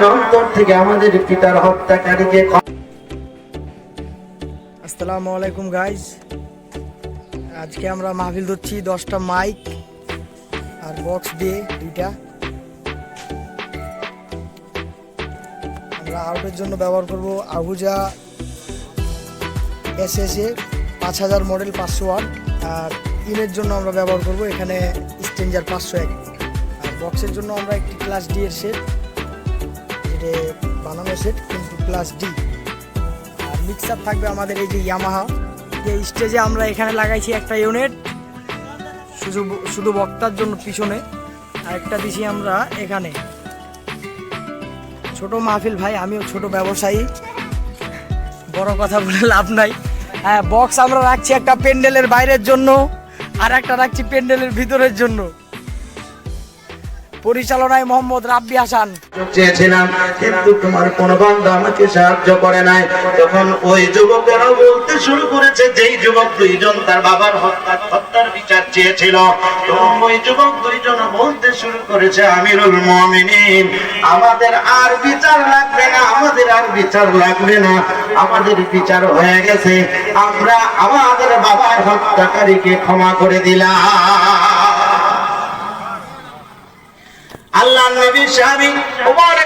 আমাদের অন্তর থেকে আমাদের পিতার হত্যাকারীকে আসসালামু আলাইকুম গাইজ আজকে আমরা মাহফিল ধরছি দশটা মাইক আর বক্স দিয়ে দুইটা। আমরা আউটের জন্য ব্যবহার করব আহুজা এস এস এ পাঁচ হাজার মডেল পাঁচশো ওয়াট আর ইনের জন্য আমরা ব্যবহার করব এখানে স্টেঞ্জার পাঁচশো এক। আর বক্সের জন্য আমরা একটি ক্লাস ডি এর সেট এটা বানানো সেট কিন্তু ক্লাস ডি আর মিক্সার থাকবে আমাদের এই যে ইয়ামাহা যে স্টেজে আমরা এখানে লাগাইছি একটা ইউনিট শুধু শুধু বক্তার জন্য পিছনে। আর একটা দিছি আমরা এখানে। ছোট মাহফিল ভাই, আমিও ছোট ব্যবসায়ী। বড় কথা বলে লাভ নাই। হ্যাঁ বক্স আমরা রাখছি একটা প্যান্ডেলের বাইরের জন্য, আর একটা রাখছি প্যান্ডেলের ভিতরের জন্য। পরিচালনায় মোহাম্মদ রাব্বি হাসান। চেয়েছিলাম, কিন্তু তোমার কোন বান্ধব আমাকে সাহায্য করে নাই। তখন ওই যুবকেরা বলতে শুরু করেছে, যেই যুবক দুইজন তার বাবার হত্যা হত্যার বিচার চেয়েছিল, তখন ওই যুবক দুইজন বলতে শুরু করেছে, আমিরুল মুমিনিন, আমাদের আর বিচার লাগবে না, আমাদের আর বিচার লাগবে না, আমাদের বিচার হয়ে গেছে। আমরা আমাদের বাবার হত্যাকারীকে ক্ষমা করে দিলাম। আল্লাহ নবী সাহাবী ওমর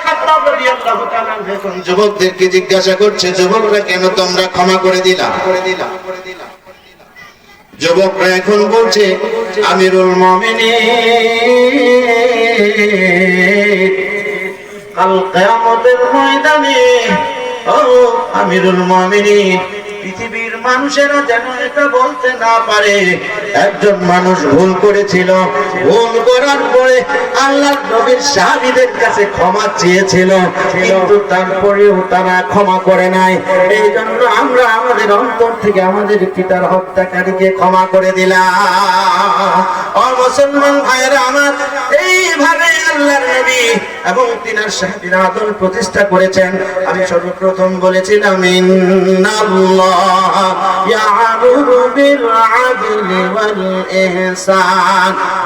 যুবকদেরকে জিজ্ঞাসা করছে, যুবকরা কেন তোমরা ক্ষমা করে দিলা করে দিলা? যুবকরা এখন বলছে, আমিরুল মুমিনিন, কাল কিয়ামতের ময়দানে, ও আমিরুল মুমিনিন পৃথিবীর মানুষেরা যেন এটা বলতে না পারে। একজন মানুষ ভুল করেছিল, ভুল করার পরে আল্লাহ নবীর সাহাবীদের কাছে ক্ষমা চেয়েছিল, কিন্তু তারপরেও তারা ক্ষমা করে নাই। এই জন্য আমরা আমাদের অন্তর থেকে আমাদের পিতার হত্যাকারীকে ক্ষমা করে দিলাম। ও মুসলমান ভাইয়েরা আমার, এইভাবে আল্লাহর নবী এবং তিনার সাহাবীরা আদল প্রতিষ্ঠা করেছেন। আমি সর্বপ্রথম বলেছিলাম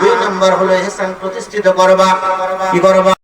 দুই নম্বর হলো এহসান প্রতিষ্ঠিত করবা। কি করবা?